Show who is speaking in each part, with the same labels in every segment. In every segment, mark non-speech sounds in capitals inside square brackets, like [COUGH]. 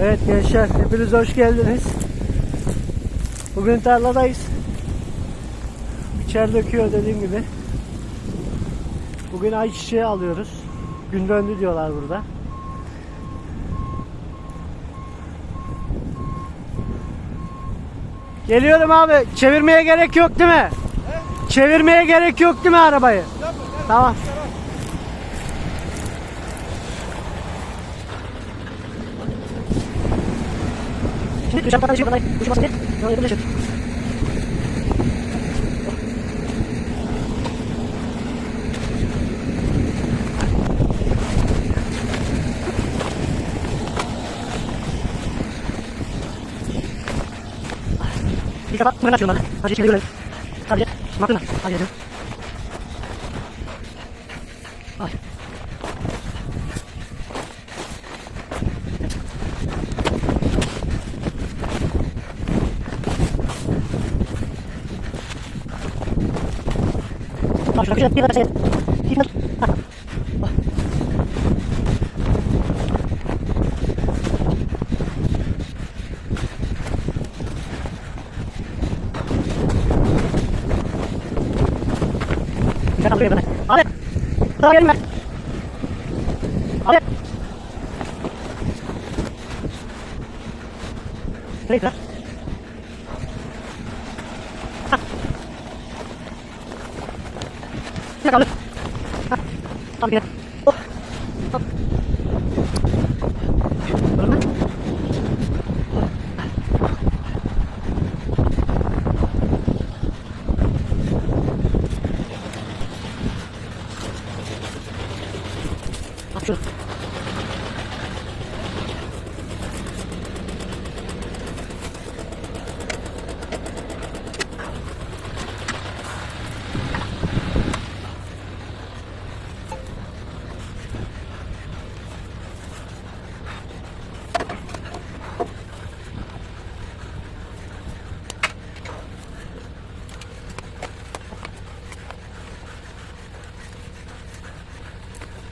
Speaker 1: Evet gençler hepiniz hoş geldiniz. Bugün tarladayız. İçer döküyor dediğim gibi. Bugün ayçiçeği alıyoruz. Gün döndü diyorlar burada. Geliyorum abi. Çevirmeye gerek yok değil mi? Çevirmeye gerek yok değil mi arabayı? Tamam. Şimdi dışarı patlayıcı kadar uçmasın diye yol yapılır. Bir kapat, fırın açıyorum bana. Hadi şimdi görelim. Hadi, bakın Hadi dedim. Ay. Bak şurada bir bir dakika şey. Bir dakika. Ha. Bak. Bir dakika buraya bana. Abi. Tamam gelin ben. Abi. Nereye gidiyor? Ha. Bir dakika abi. Ha. Abi gel. Oh. Hop. Durun lan. Bak şurada.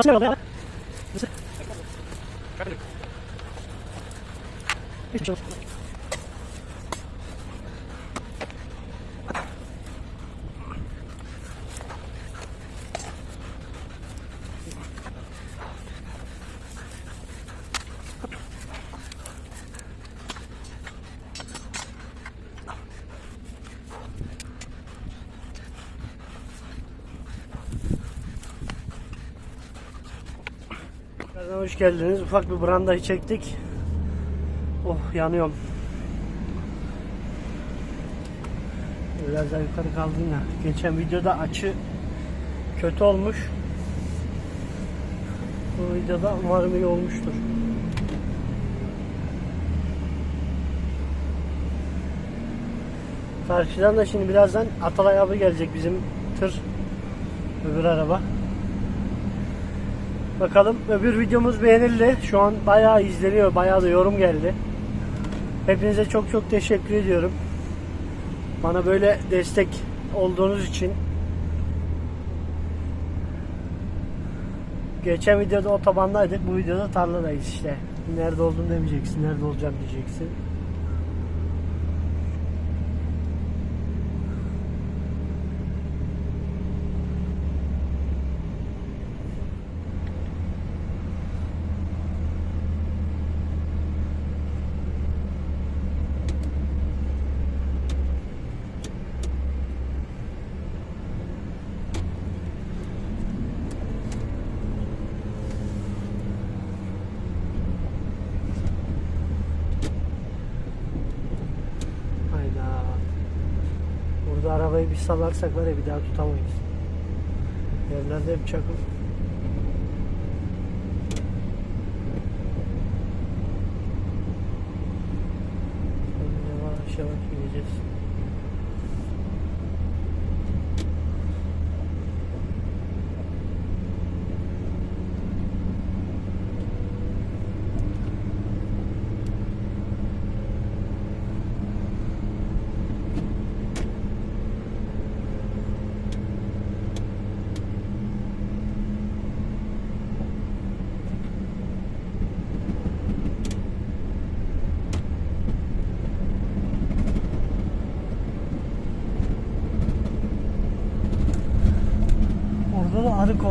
Speaker 1: Nasıl oldu ya? Nasıl? Geldiniz. Ufak bir brandayı çektik. Oh yanıyorum. Biraz daha yukarı kaldın ya. Geçen videoda açı kötü olmuş. Bu videoda umarım iyi olmuştur. Karşıdan da şimdi birazdan Atalay abi gelecek bizim tır öbür araba. Bakalım öbür videomuz beğenildi. Şu an bayağı izleniyor. Bayağı da yorum geldi. Hepinize çok çok teşekkür ediyorum. Bana böyle destek olduğunuz için. Geçen videoda otobandaydık. Bu videoda tarladayız işte. Nerede olduğunu demeyeceksin. Nerede olacağım diyeceksin. Hayda. Burada arabayı bir salarsak var ya bir daha tutamayız. Yerlerde hep çakıl. Yavaş yavaş gideceğiz.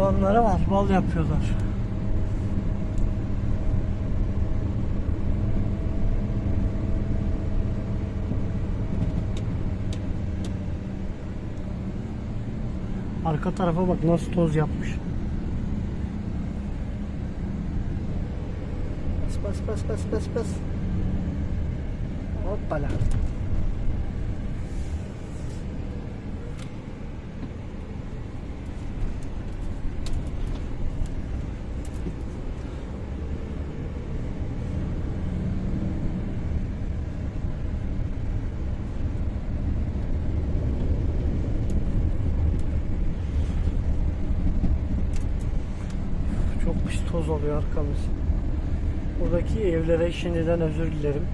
Speaker 1: Kovanları var. Bal yapıyorlar. Arka tarafa bak nasıl toz yapmış. Bas bas bas bas bas bas. Hoppala. Çok pis oluyor arkamız. Buradaki evlere şimdiden özür dilerim.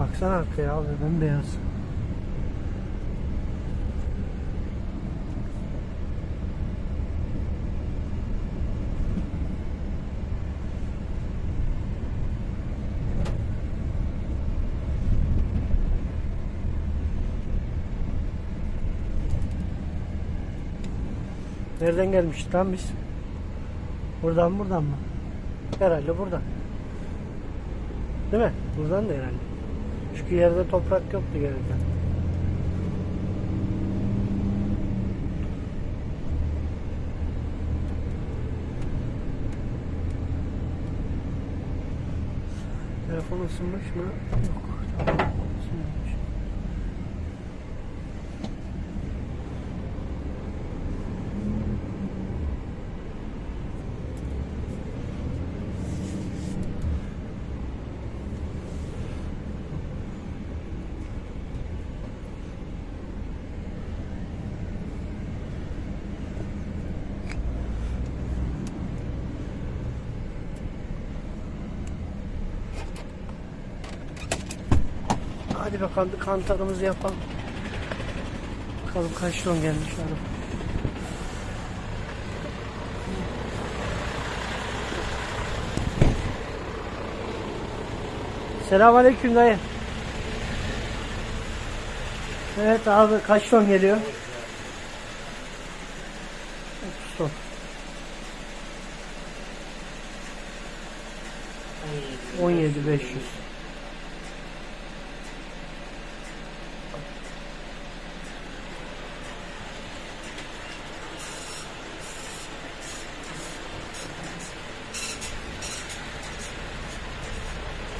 Speaker 1: Baksana arkaya abi bembeyaz. Nereden gelmiştik lan biz? Buradan buradan mı? Herhalde buradan. Değil mi? Buradan da herhalde. Çünkü yerde toprak yoktu gereken. Telefon ısınmış mı? Yok. Tamam. Isınmamış. Bakalım bir kantarımızı yapalım. Bakalım kaç ton gelmiş araba. Selamünaleyküm dayı. Evet abi kaç ton geliyor? 30 ton. 17.500.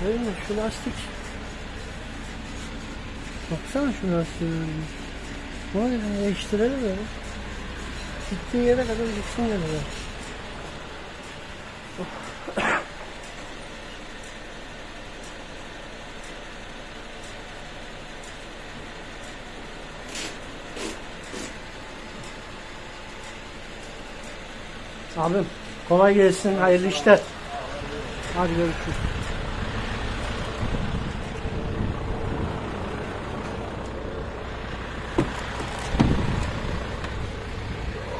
Speaker 1: Değil mi? Şu lastik. Baksana şu lastiğe. Vay be değiştirelim ya. Gittiği yere kadar gitsin ya. Abim kolay gelsin hayırlı işler. Hadi görüşürüz.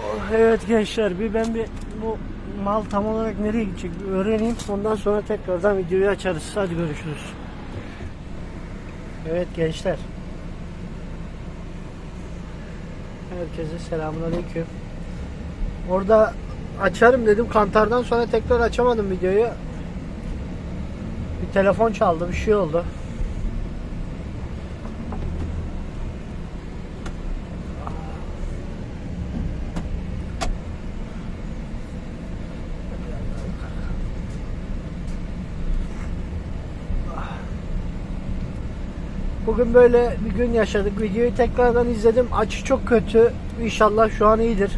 Speaker 1: Oh, Evet gençler bir ben bir bu mal tam olarak nereye gidecek bir öğreneyim. Ondan sonra tekrardan videoyu açarız. Hadi görüşürüz. Evet gençler. Herkese selamünaleyküm. Orada açarım dedim. Kantardan sonra tekrar açamadım videoyu. Bir telefon çaldı, bir şey oldu. Bugün böyle bir gün yaşadık. Videoyu tekrardan izledim. Açı çok kötü. İnşallah şu an iyidir.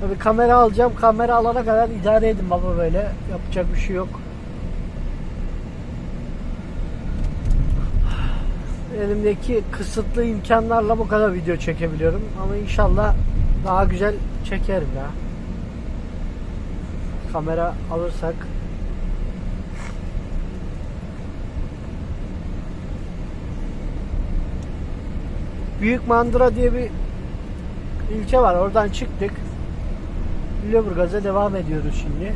Speaker 1: Tabii kamera alacağım. Kamera alana kadar idare edin baba böyle. Yapacak bir şey yok. Elimdeki kısıtlı imkanlarla bu kadar video çekebiliyorum. Ama inşallah daha güzel çekerim ya. Kamera alırsak Büyük Mandıra diye bir ilçe var. Oradan çıktık. Lüleburgaz'a devam ediyoruz şimdi.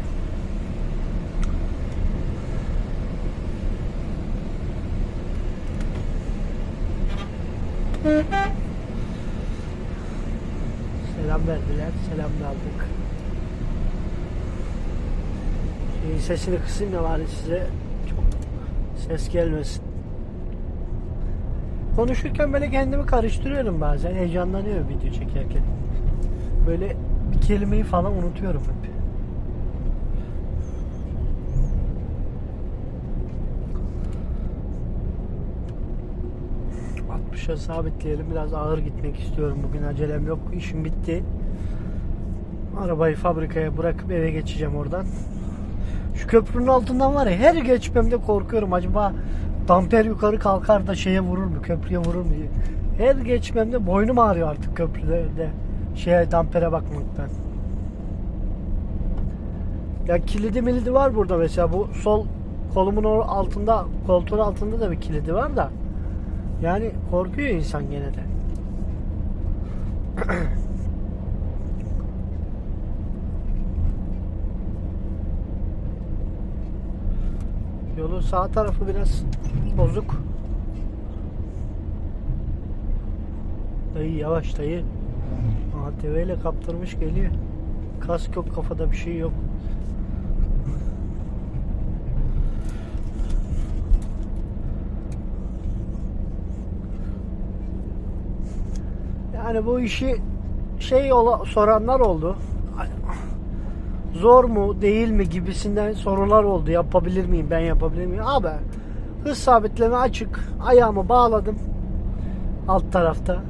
Speaker 1: selam verdiler. Selam da aldık. Şeyin sesini kısayım da bari size çok ses gelmesin. Konuşurken böyle kendimi karıştırıyorum bazen. Heyecanlanıyorum video çekerken. Böyle bir kelimeyi falan unutuyorum hep. ...60'a sabitleyelim. Biraz ağır gitmek istiyorum. Bugün acelem yok. İşim bitti. Arabayı fabrikaya bırakıp eve geçeceğim oradan. Şu köprünün altından var ya her geçmemde korkuyorum. Acaba damper yukarı kalkar da şeye vurur mu? Köprüye vurur mu diye. Her geçmemde boynum ağrıyor artık köprüde de şeye dampere bakmaktan. Ya kilidi milidi var burada mesela bu sol kolumun altında koltuğun altında da bir kilidi var da yani korkuyor insan gene de. [CLEARS THROAT] Yolun sağ tarafı biraz bozuk. Dayı yavaş dayı. ATV ile kaptırmış geliyor. Kask yok kafada bir şey yok. Yani bu işi şey soranlar oldu. Zor mu değil mi gibisinden sorular oldu. Yapabilir miyim ben yapabilir miyim? Abi hız sabitleme açık. Ayağımı bağladım alt tarafta.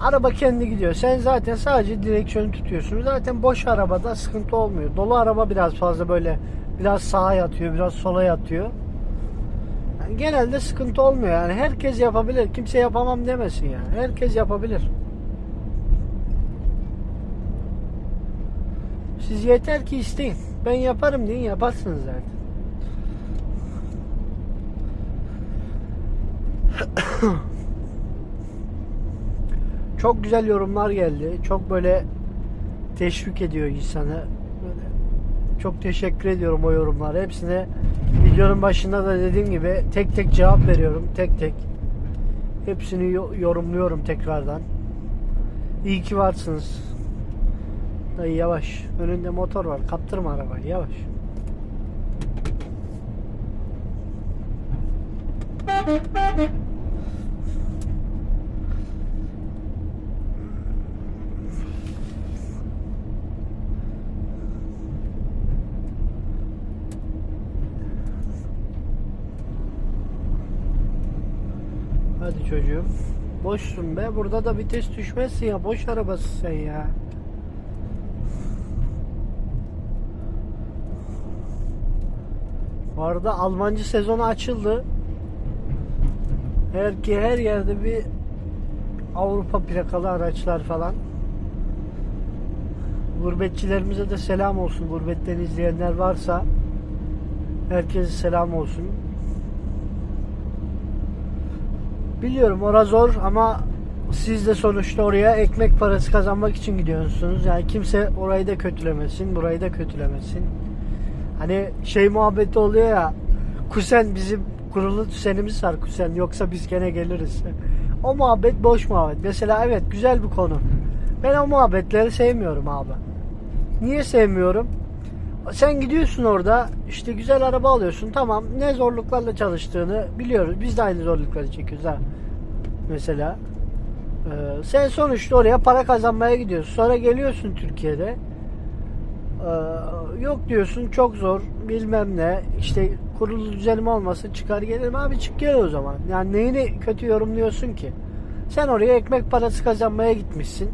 Speaker 1: Araba kendi gidiyor. Sen zaten sadece direksiyonu tutuyorsun. Zaten boş arabada sıkıntı olmuyor. Dolu araba biraz fazla böyle biraz sağa yatıyor, biraz sola yatıyor. Yani genelde sıkıntı olmuyor yani. Herkes yapabilir. Kimse yapamam demesin yani. Herkes yapabilir. Siz yeter ki isteyin. Ben yaparım deyin yaparsınız zaten. [COUGHS] Çok güzel yorumlar geldi. Çok böyle teşvik ediyor insanı. Böyle çok teşekkür ediyorum o yorumlara. Hepsine videonun başında da dediğim gibi tek tek cevap veriyorum. Tek tek. Hepsini yo- yorumluyorum tekrardan. İyi ki varsınız. Dayı yavaş. Önünde motor var. Kaptırma arabayı. Yavaş. Hadi çocuğum. Boşsun be. Burada da vites düşmezsin ya. Boş arabası sen ya. Bu arada Almancı sezonu açıldı. Her ki her yerde bir Avrupa plakalı araçlar falan. Gurbetçilerimize de selam olsun. Gurbetten izleyenler varsa herkese selam olsun. Biliyorum ora zor ama siz de sonuçta oraya ekmek parası kazanmak için gidiyorsunuz. Yani kimse orayı da kötülemesin, burayı da kötülemesin. Hani şey muhabbeti oluyor ya. Kusen bizim kurulu düzenimiz var kusen yoksa biz gene geliriz. [LAUGHS] O muhabbet boş muhabbet. Mesela evet güzel bir konu. Ben o muhabbetleri sevmiyorum abi. Niye sevmiyorum? Sen gidiyorsun orada işte güzel araba alıyorsun tamam ne zorluklarla çalıştığını biliyoruz. Biz de aynı zorlukları çekiyoruz ha. Mesela Ee, sen sonuçta oraya para kazanmaya gidiyorsun. Sonra geliyorsun Türkiye'de. Ee, yok diyorsun çok zor bilmem ne işte kurulu düzenim olmasın çıkar gelirim abi çık gel o zaman. Yani neyini kötü yorumluyorsun ki? Sen oraya ekmek parası kazanmaya gitmişsin.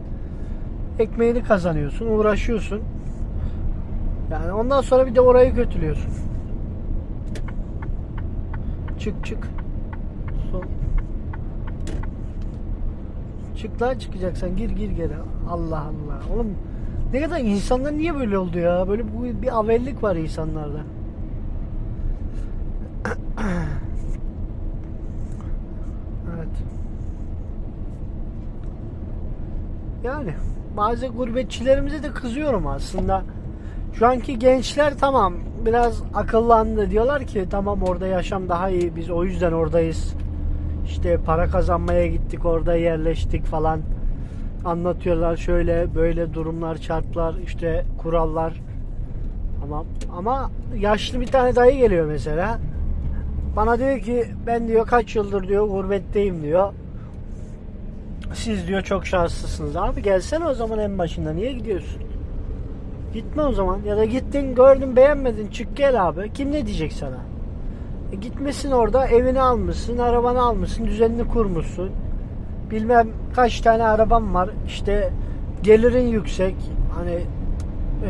Speaker 1: Ekmeğini kazanıyorsun, uğraşıyorsun. Yani ondan sonra bir de orayı kötülüyorsun. Çık çık. Sol. Çık lan çıkacaksan gir gir geri. Allah Allah. Oğlum ne kadar insanlar niye böyle oldu ya? Böyle bu bir avellik var insanlarda. evet. Yani bazı gurbetçilerimize de kızıyorum aslında. Şu anki gençler tamam biraz akıllandı. Diyorlar ki tamam orada yaşam daha iyi. Biz o yüzden oradayız. İşte para kazanmaya gittik orada yerleştik falan. Anlatıyorlar şöyle böyle durumlar, şartlar, işte kurallar. Ama ama yaşlı bir tane dayı geliyor mesela. Bana diyor ki ben diyor kaç yıldır diyor gurbetteyim diyor. Siz diyor çok şanslısınız. Abi gelsene o zaman en başında. Niye gidiyorsun? Gitme o zaman. Ya da gittin gördün beğenmedin çık gel abi. Kim ne diyecek sana? E gitmesin orada evini almışsın, arabanı almışsın, düzenini kurmuşsun. Bilmem kaç tane araban var. İşte gelirin yüksek. Hani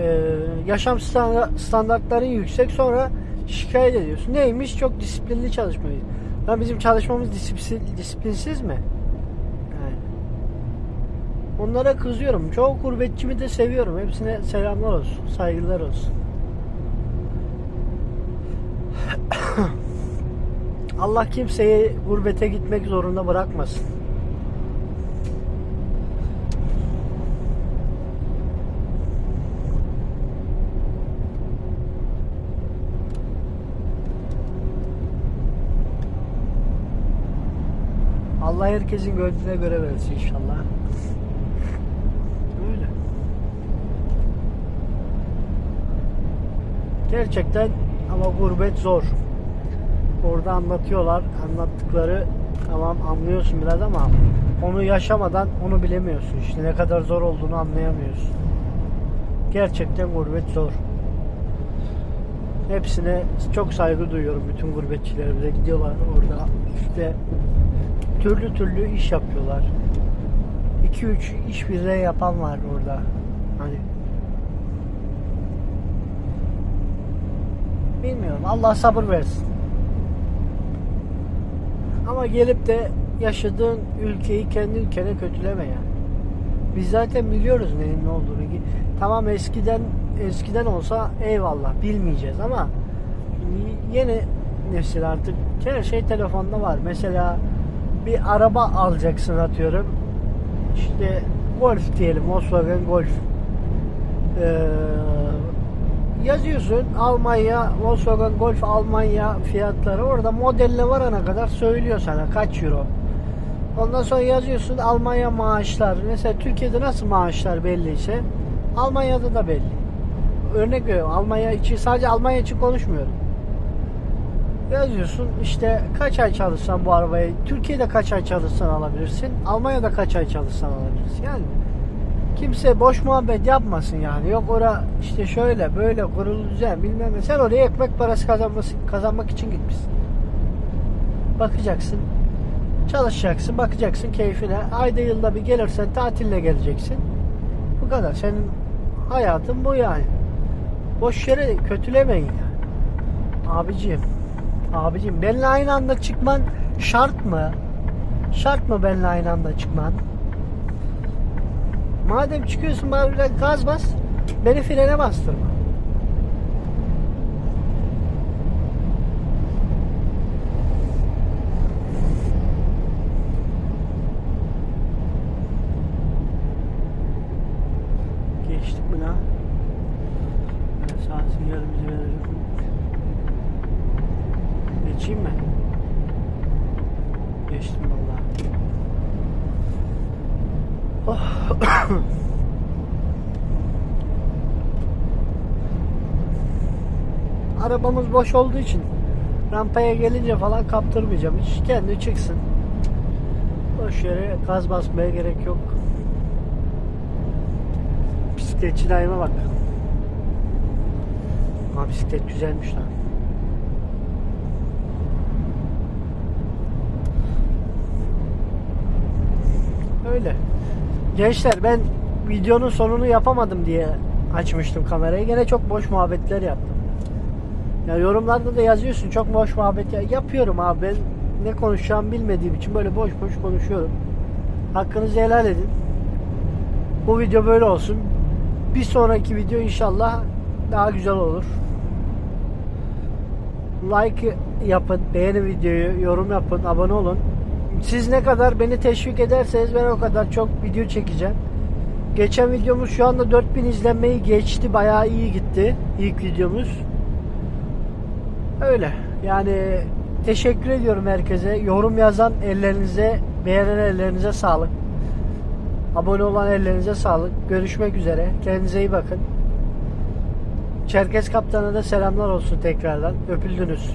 Speaker 1: e, yaşam standa- standartların yüksek. Sonra şikayet ediyorsun. Neymiş? Çok disiplinli çalışmayız. Lan bizim çalışmamız disiplin, disiplinsiz mi? Yani. Onlara kızıyorum. Çoğu gurbetçimi de seviyorum. Hepsine selamlar olsun. Saygılar olsun. [COUGHS] Allah kimseyi gurbete gitmek zorunda bırakmasın. Allah herkesin gönlüne göre versin inşallah. Öyle. Gerçekten ama gurbet zor. Orada anlatıyorlar. Anlattıkları tamam anlıyorsun biraz ama onu yaşamadan onu bilemiyorsun. İşte ne kadar zor olduğunu anlayamıyorsun. Gerçekten gurbet zor. Hepsine çok saygı duyuyorum bütün gurbetçilerimize gidiyorlar orada işte türlü türlü iş yapıyorlar. 2-3 iş birden yapan var orada. Hani bilmiyorum. Allah sabır versin. Ama gelip de yaşadığın ülkeyi kendi ülkene kötüleme yani. Biz zaten biliyoruz neyin ne olduğunu. Tamam eskiden eskiden olsa eyvallah bilmeyeceğiz ama yeni nesil artık her şey telefonda var. Mesela bir araba alacaksın atıyorum. İşte Golf diyelim Volkswagen Golf. Ee, yazıyorsun Almanya Volkswagen Golf Almanya fiyatları orada modelle varana kadar söylüyor sana kaç euro. Ondan sonra yazıyorsun Almanya maaşlar. Mesela Türkiye'de nasıl maaşlar belliyse Almanya'da da belli. Örnek veriyorum Almanya için sadece Almanya için konuşmuyorum. Yazıyorsun işte kaç ay çalışsan bu arabayı Türkiye'de kaç ay çalışsan alabilirsin. Almanya'da kaç ay çalışsan alabilirsin. Yani kimse boş muhabbet yapmasın yani. Yok ora işte şöyle böyle kurulu düzen bilmem ne. Sen oraya ekmek parası kazanması, kazanmak için gitmişsin. Bakacaksın. Çalışacaksın, bakacaksın keyfine. Ayda yılda bir gelirsen tatille geleceksin. Bu kadar. Senin hayatın bu yani. Boş yere kötülemeyin yani. Abiciğim. Abiciğim benimle aynı anda çıkman şart mı? Şart mı benimle aynı anda çıkman? Madem çıkıyorsun bana biraz gaz bas. Beni frene bastırma. Geçtik mi lan? Ben sağ sinyalimizi verelim. Geçeyim mi? Geçtim valla. Oh. Arabamız boş olduğu için rampaya gelince falan kaptırmayacağım. Hiç kendi çıksın. Boş yere gaz basmaya gerek yok. Bisikletçi daima bak. Ha bisiklet güzelmiş lan. Öyle. Gençler ben videonun sonunu yapamadım diye açmıştım kamerayı. Gene çok boş muhabbetler yaptım. Ya yorumlarda da yazıyorsun çok boş muhabbet ya. yapıyorum abi ben ne konuşacağımı bilmediğim için böyle boş boş konuşuyorum. Hakkınızı helal edin. Bu video böyle olsun. Bir sonraki video inşallah daha güzel olur. Like yapın, beğeni videoyu, yorum yapın, abone olun. Siz ne kadar beni teşvik ederseniz ben o kadar çok video çekeceğim. Geçen videomuz şu anda 4000 izlenmeyi geçti. Bayağı iyi gitti ilk videomuz. Öyle. Yani teşekkür ediyorum herkese. Yorum yazan ellerinize, beğenen ellerinize sağlık. Abone olan ellerinize sağlık. Görüşmek üzere. Kendinize iyi bakın. Çerkez Kaptan'a da selamlar olsun tekrardan. Öpüldünüz.